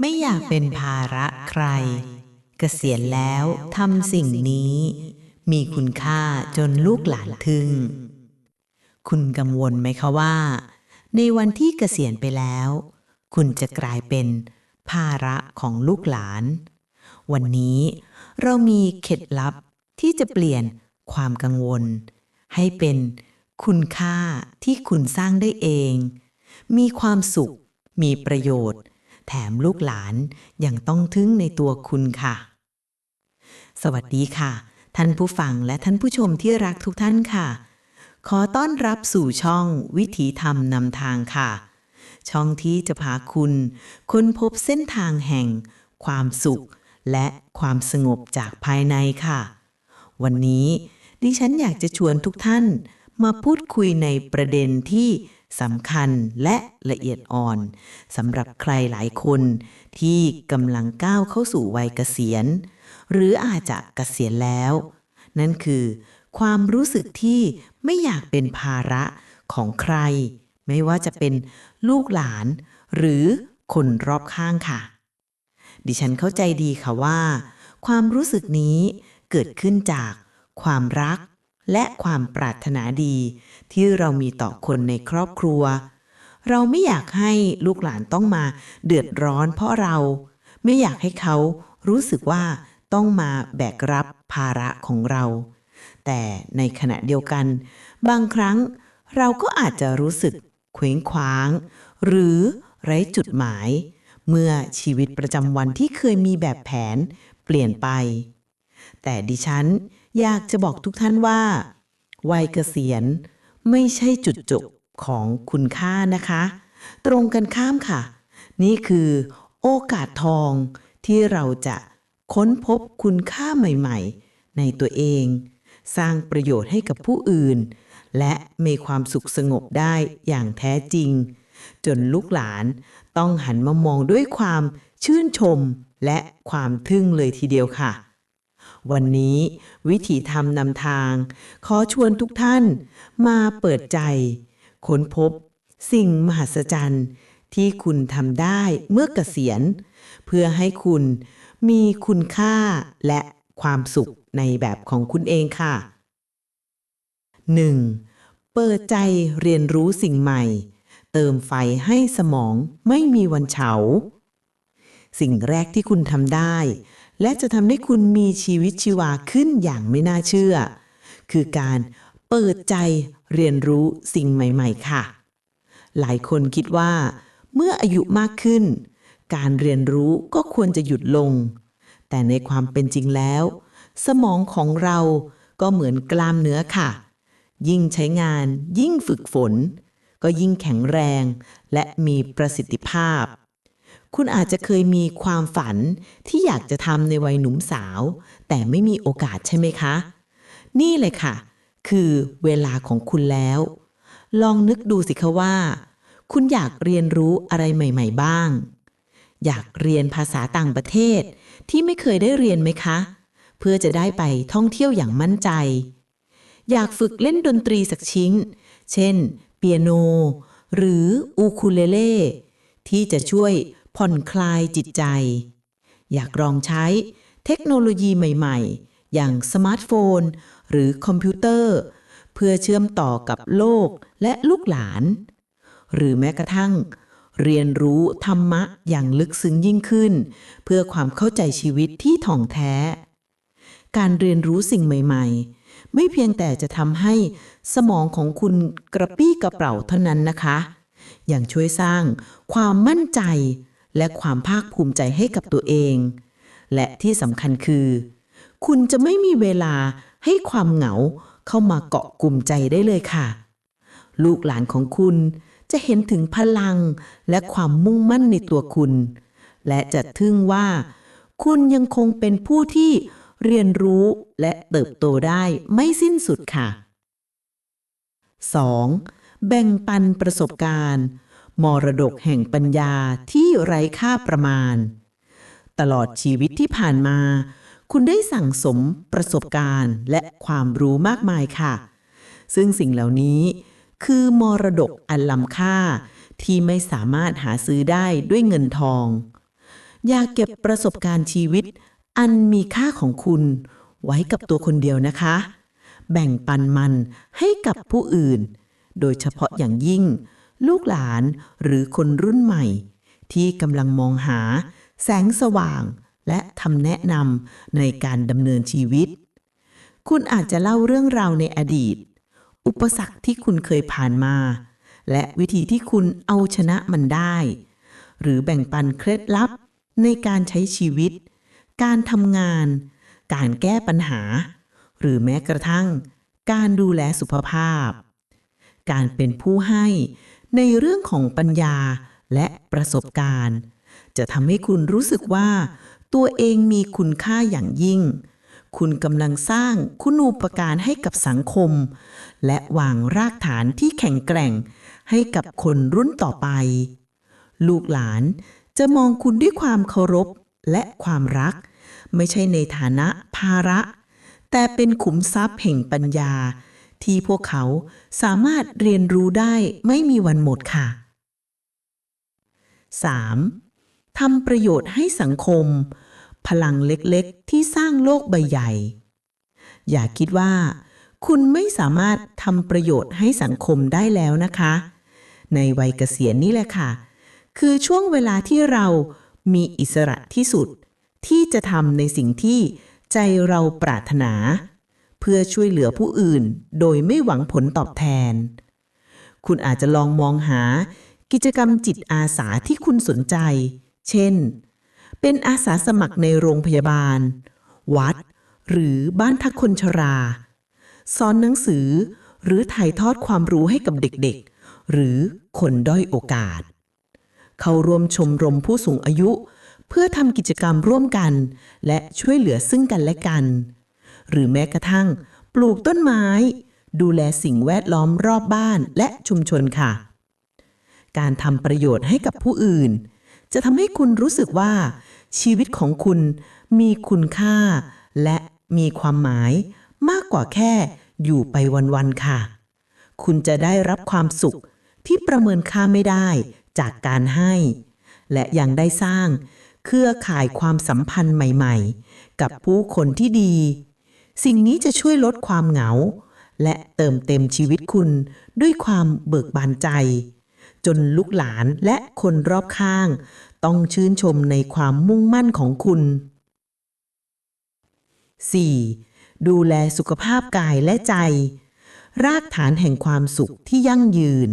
ไม่อยากเป็นภาระใคร เกษียณแล้วทำสิ่งนี้ มีคุณค่าจนลูกหลานทึ่ง คุณกังวลไหมคะว่า ในวันที่เกษียณไปแล้ว คุณจะกลายเป็นภาระของลูกหลาน วันนี้เรามีเคล็ดลับที่จะเปลี่ยนความกังวล ให้เป็นคุณค่าที่คุณสร้างได้เอง มีความสุข มีประโยชน์ แถมลูกหลานยังต้องทึ่งในตัวคุณค่ะ สวัสดีค่ะ ท่านผู้ฟังและท่านผู้ชมที่รักทุกท่านค่ะ ขอต้อนรับสู่ช่องวิถีธรรมนำทางค่ะ ช่องที่จะพาคุณค้นพบเส้นทางแห่ง ความสุข และความสงบจากภายในค่ะ วันนี้ดิฉันอยากจะชวนทุกท่านมาพูดคุยในประเด็นที่ สำคัญและละเอียดอ่อนสำหรับใครหลายคนที่กำลังก้าวเข้าสู่วัยเกษียณ หรืออาจจะเกษียณแล้ว นั่นคือ ความรู้สึกที่ไม่อยากเป็นภาระของใคร ไม่ว่าจะเป็นลูกหลาน หรือคนรอบข้างค่ะ ดิฉันเข้าใจดีค่ะว่า ความรู้สึกนี้เกิดขึ้นจากความรัก และความปรารถนาดี ที่เรามีต่อคนในครอบครัว เราไม่อยากให้ลูกหลานต้องมาเดือดร้อนเพราะเรา ไม่อยากให้เขารู้สึกว่าต้องมาแบกรับภาระของเรา แต่ในขณะเดียวกัน บางครั้งเราก็อาจจะรู้สึกเคว้งคว้าง หรือไร้จุดหมาย เมื่อชีวิตประจำวันที่เคยมีแบบแผนเปลี่ยนไป แต่ดิฉัน อยากจะบอกทุกท่านว่า วัยเกษียณไม่ใช่จุดจบของคุณค่านะคะ ตรงกันข้ามค่ะ นี่คือโอกาสทองที่เราจะค้นพบคุณค่าใหม่ๆ ในตัวเอง สร้างประโยชน์ให้กับผู้อื่น และมีความสุขสงบได้อย่างแท้จริง จนลูกหลานต้องหันมามองด้วยความชื่นชมและความทึ่งเลยทีเดียวค่ะ วันนี้วิถีธรรมนำทาง ขอชวนทุกท่านมาเปิดใจ ค้นพบสิ่งมหัศจรรย์ ที่คุณทำได้เมื่อเกษียณ เพื่อให้คุณมีคุณค่าและความสุขในแบบของคุณเองค่ะ 1. เปิดใจเรียนรู้สิ่งใหม่ เติมไฟให้สมองไม่มีวันเฉา สิ่งแรกที่คุณทำได้ และจะทำให้คุณมีชีวิตชีวาขึ้นอย่างไม่น่าเชื่อ คือการเปิดใจเรียนรู้สิ่งใหม่ๆ ค่ะ หลายคนคิดว่า เมื่ออายุมากขึ้น การเรียนรู้ก็ควรจะหยุดลง แต่ในความเป็นจริงแล้ว สมองของเราก็เหมือนกล้ามเนื้อค่ะ ยิ่งใช้งานยิ่งฝึกฝน ก็ยิ่งแข็งแรง และมีประสิทธิภาพ คุณอาจจะเคยมีความฝันที่อยากจะทำในวัยหนุ่มสาว แต่ไม่มีโอกาสใช่ไหมคะ นี่เลยค่ะ คือเวลาของคุณแล้ว ลองนึกดูสิคะว่า คุณอยากเรียนรู้อะไรใหม่ ๆ บ้าง อยากเรียนภาษาต่างประเทศที่ไม่เคยได้เรียนไหมคะ เพื่อจะได้ไปท่องเที่ยวอย่างมั่นใจ อยากฝึกเล่นดนตรีสักชิ้น เช่น เปียโน หรืออูคูเลเล่ที่จะช่วย ผ่อนคลายจิตใจ อยากลองใช้เทคโนโลยีใหม่ๆ อย่างสมาร์ทโฟน หรือคอมพิวเตอร์ เพื่อเชื่อมต่อกับโลกและลูกหลาน หรือแม้กระทั่ง เรียนรู้ธรรมะอย่างลึกซึ้งยิ่งขึ้น เพื่อความเข้าใจชีวิตที่ถ่องแท้ การเรียนรู้สิ่งใหม่ๆไม่เพียงแต่จะทำให้สมองของคุณกระปี้กระเป๋าเท่านั้นนะคะยังช่วยสร้างความมั่นใจ และความภาคภูมิใจให้กับตัวเอง และที่สำคัญคือ คุณจะไม่มีเวลาให้ความเหงาเข้ามาเกาะกลุ่มใจได้เลยค่ะ ลูกหลานของคุณจะเห็นถึงพลังและความมุ่งมั่นในตัวคุณ และจะทึ่งว่า คุณยังคงเป็นผู้ที่เรียนรู้และเติบโตได้ไม่สิ้นสุดค่ะ 2. แบ่งปันประสบการณ์ มรดกแห่งปัญญาที่ไร้ค่าประมาณ ตลอดชีวิตที่ผ่านมา คุณได้สั่งสมประสบการณ์และความรู้มากมายค่ะ ซึ่งสิ่งเหล่านี้คือมรดกอันล้ำค่าที่ไม่สามารถหาซื้อได้ด้วยเงินทอง อย่าเก็บประสบการณ์ชีวิต อันมีค่าของคุณไว้กับตัวคนเดียวนะคะ แบ่งปันมันให้กับผู้อื่น โดยเฉพาะอย่างยิ่ง ลูกหลานหรือคนรุ่นใหม่ ที่กำลังมองหาแสงสว่างและทำแนะนำในการดำเนินชีวิต คุณอาจจะเล่าเรื่องราวในอดีต อุปสรรคที่คุณเคยผ่านมา และวิธีที่คุณเอาชนะมันได้ หรือแบ่งปันเคล็ดลับในการใช้ชีวิต การทำงาน การแก้ปัญหา หรือแม้กระทั่ง การดูแลสุขภาพ การเป็นผู้ให้ ในเรื่องของปัญญาและประสบการณ์ จะทำให้คุณรู้สึกว่า ตัวเองมีคุณค่าอย่างยิ่ง คุณกำลังสร้างคุณูปการให้กับสังคม และวางรากฐานที่แข็งแกร่ง ให้กับคนรุ่นต่อไป ลูกหลานจะมองคุณด้วยความเคารพและความรัก ไม่ใช่ในฐานะภาระ แต่เป็นขุมทรัพย์แห่งปัญญา ที่พวกเขาสามารถเรียนรู้ได้ไม่มีวันหมดค่ะ 3. ทำประโยชน์ให้สังคม พลังเล็กๆ ที่สร้างโลกใบใหญ่ อย่าคิดว่า คุณไม่สามารถทำประโยชน์ให้สังคมได้แล้วนะคะ ในวัยเกษียณนี่แหละค่ะ คือช่วงเวลาที่เรามีอิสระที่สุด ที่จะทำในสิ่งที่ใจเราปรารถนา เพื่อช่วยเหลือผู้อื่น โดยไม่หวังผลตอบแทน คุณอาจจะลองมองหากิจกรรมจิตอาสาที่คุณสนใจ เช่น เป็นอาสาสมัครในโรงพยาบาล วัด หรือบ้านพักคนชรา สอนหนังสือ หรือถ่ายทอดความรู้ให้กับเด็กๆ หรือคนด้อยโอกาส เข้าร่วมชมรมผู้สูงอายุ เพื่อทำกิจกรรมร่วมกัน และช่วยเหลือซึ่งกันและกัน หรือแม้กระทั่ง ปลูกต้นไม้ ดูแลสิ่งแวดล้อมรอบบ้านและชุมชนค่ะ การทำประโยชน์ให้กับผู้อื่น จะทำให้คุณรู้สึกว่า ชีวิตของคุณมีคุณค่า และมีความหมายมากกว่าแค่อยู่ไปวันๆค่ะ คุณจะได้รับความสุขที่ประเมินค่าไม่ได้จากการให้ และยังได้สร้างเครือข่ายความสัมพันธ์ใหม่ ๆ กับผู้คนที่ดี สิ่งนี้จะช่วยลดความเหงา และเติมเต็มชีวิตคุณด้วยความเบิกบานใจ จนลูกหลานและคนรอบข้าง ต้องชื่นชมในความมุ่งมั่นของคุณ 4. ดูแลสุขภาพกายและใจ รากฐานแห่งความสุขที่ยั่งยืน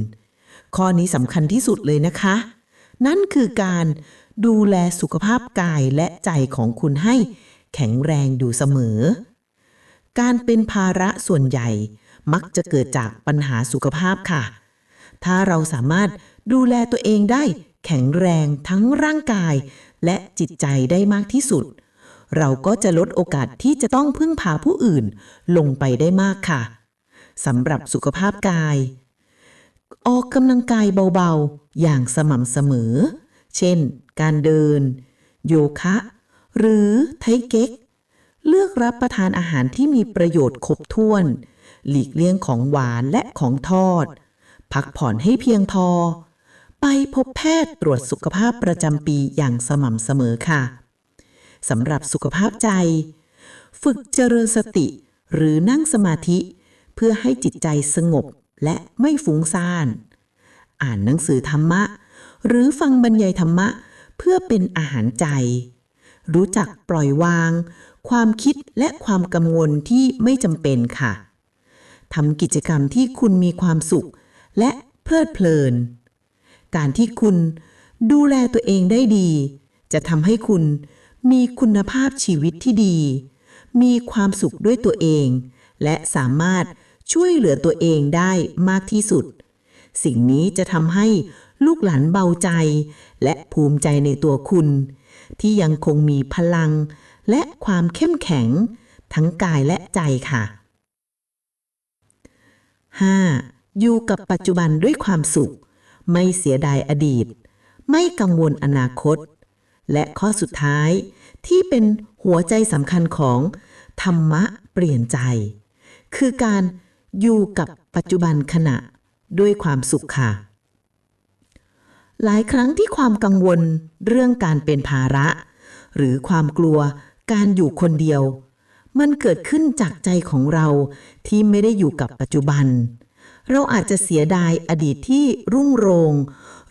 ข้อนี้สำคัญที่สุดเลยนะคะ นั่นคือการดูแลสุขภาพกายและใจของคุณให้แข็งแรงอยู่เสมอ การเป็นภาระส่วนใหญ่ มักจะเกิดจากปัญหาสุขภาพค่ะ ถ้าเราสามารถดูแลตัวเองได้แข็งแรงทั้งร่างกาย และจิตใจได้มากที่สุด เราก็จะลดโอกาสที่จะต้องพึ่งพาผู้อื่นลงไปได้มากค่ะสำหรับสุขภาพกาย ออกกำลังกายเบาๆ อย่างสม่ำเสมอ เช่น การเดิน โยคะ หรือไทเก๊ก เลือกรับประทานอาหารที่มีประโยชน์ครบถ้วน หลีกเลี่ยงของหวานและของทอด พักผ่อนให้เพียงพอ ไปพบแพทย์ตรวจสุขภาพประจำปีอย่างสม่ำเสมอค่ะสำหรับสุขภาพใจ ฝึกเจริญสติหรือนั่งสมาธิ เพื่อให้จิตใจสงบและไม่ฟุ้งซ่าน อ่านหนังสือธรรมะ หรือฟังบรรยายธรรมะ เพื่อเป็นอาหารใจ รู้จักปล่อยวาง ความคิดและความกังวลที่ไม่จำเป็นค่ะทำกิจกรรมที่คุณมีความสุข และเพลิดเพลิน การที่คุณดูแลตัวเองได้ดี จะทำให้คุณมีคุณภาพชีวิตที่ดี มีความสุขด้วยตัวเอง และสามารถช่วยเหลือตัวเองได้มากที่สุด สิ่งนี้จะทำให้ลูกหลานเบาใจ และภูมิใจในตัวคุณ ที่ยังคงมีพลัง และความเข้มแข็ง ทั้งกายและใจค่ะ 5. อยู่กับปัจจุบันด้วยความสุข ไม่เสียดายอดีต ไม่กังวลอนาคต และข้อสุดท้ายที่เป็นหัวใจสำคัญของธรรมะเปลี่ยนใจ คือการอยู่กับปัจจุบันขณะด้วยความสุขค่ะ หลายครั้งที่ความกังวลเรื่องการเป็นภาระ หรือความกลัว การอยู่คนเดียว มันเกิดขึ้นจากใจของเราที่ไม่ได้อยู่กับปัจจุบัน เราอาจจะเสียดายอดีตที่รุ่งโรง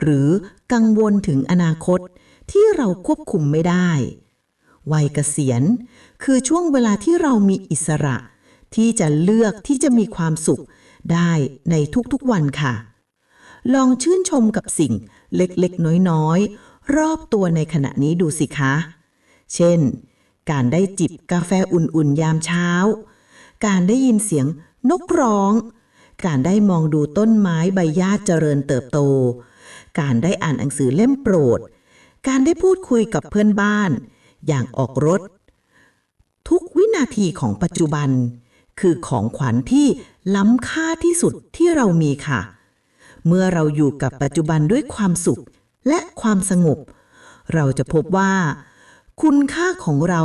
หรือกังวลถึงอนาคตที่เราควบคุมไม่ได้ วัยเกษียณ คือช่วงเวลาที่เรามีอิสระ ที่จะเลือกที่จะมีความสุขได้ในทุกๆวันค่ะ ลองชื่นชมกับสิ่งเล็กๆ น้อยๆ รอบตัวในขณะนี้ดูสิคะ เช่น การได้จิบกาแฟอุ่นๆยามเช้า การได้ยินเสียงนกร้อง การได้มองดูต้นไม้ใบหญ้าเจริญเติบโต การได้อ่านหนังสือเล่มโปรด การได้พูดคุยกับเพื่อนบ้าน อย่างออกรถ ทุกวินาทีของปัจจุบัน คือของขวัญที่ล้ำค่าที่สุดที่เรามีค่ะ เมื่อเราอยู่กับปัจจุบันด้วยความสุขและความสงบ เราจะพบว่า คุณค่าของเรา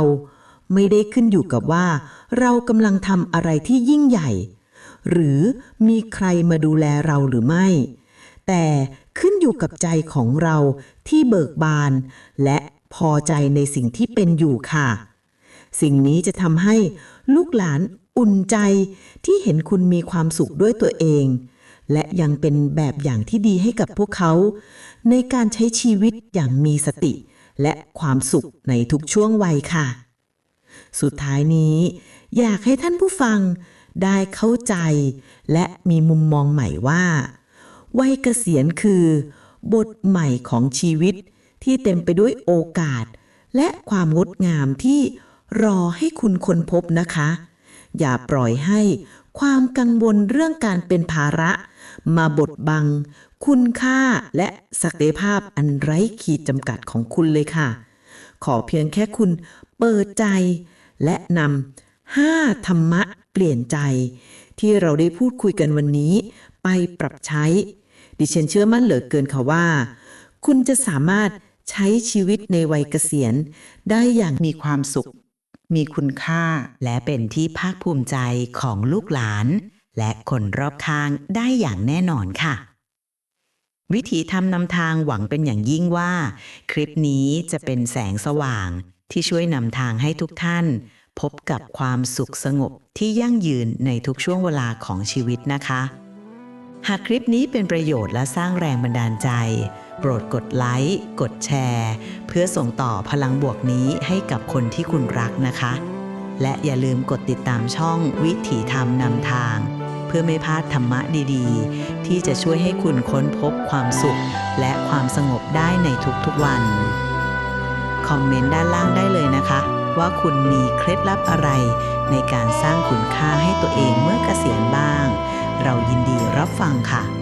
ไม่ได้ขึ้นอยู่กับว่า เรากำลังทำอะไรที่ยิ่งใหญ่ หรือมีใครมาดูแลเราหรือไม่ แต่ขึ้นอยู่กับใจของเราที่เบิกบาน และพอใจในสิ่งที่เป็นอยู่ค่ะ สิ่งนี้จะทำให้ลูกหลานอุ่นใจที่เห็นคุณมีความสุขด้วยตัวเอง และยังเป็นแบบอย่างที่ดีให้กับพวกเขา ในการใช้ชีวิตอย่างมีสติ และความสุขในทุกช่วงวัยค่ะ สุดท้ายนี้ อยากให้ท่านผู้ฟังได้เข้าใจ และมีมุมมองใหม่ว่า วัยเกษียณคือ บทใหม่ของชีวิตที่เต็มไปด้วยโอกาส และความงดงามที่รอให้คุณค้นพบนะคะ อย่าปล่อยให้ความกังวลเรื่องการเป็นภาระ มาบดบัง คุณค่าและศักยภาพอันไร้ขีดจำกัดของคุณเลยค่ะ ขอเพียงแค่คุณเปิดใจ และนำห้าธรรมะเปลี่ยนใจ ที่เราได้พูดคุยกันวันนี้ ไปปรับใช้ ดิฉันเชื่อมั่นเหลือเกินค่ะว่า คุณจะสามารถใช้ชีวิตในวัยเกษียณ ได้อย่างมีความสุข มีคุณค่า และเป็นที่ภาคภูมิใจของลูกหลาน และคนรอบข้างได้อย่างแน่นอนค่ะ วิถีทำนำทางหวังเป็นอย่างยิ่งว่า คลิปนี้จะเป็นแสงสว่างที่ช่วยนำทางให้ทุกท่าน พบกับความสุขสงบที่ยั่งยืนในทุกช่วงเวลาของชีวิตนะคะ หากคลิปนี้เป็นประโยชน์และสร้างแรงบันดาลใจ โปรดกดไลค์กดแชร์ เพื่อส่งต่อพลังบวกนี้ให้กับคนที่คุณรักนะคะ และอย่าลืมกดติดตามช่องวิถีธรรมนำทาง เพื่อไม่พลาดธรรมะดีๆ ที่จะช่วยให้คุณค้นพบความสุข และความสงบได้ในทุกๆวัน คอมเมนต์ด้านล่างได้เลยนะคะ ว่าคุณมีเคล็ดลับอะไร ในการสร้างคุณค่าให้ตัวเองเมื่อเกษียณบ้าง เรายินดีรับฟังค่ะ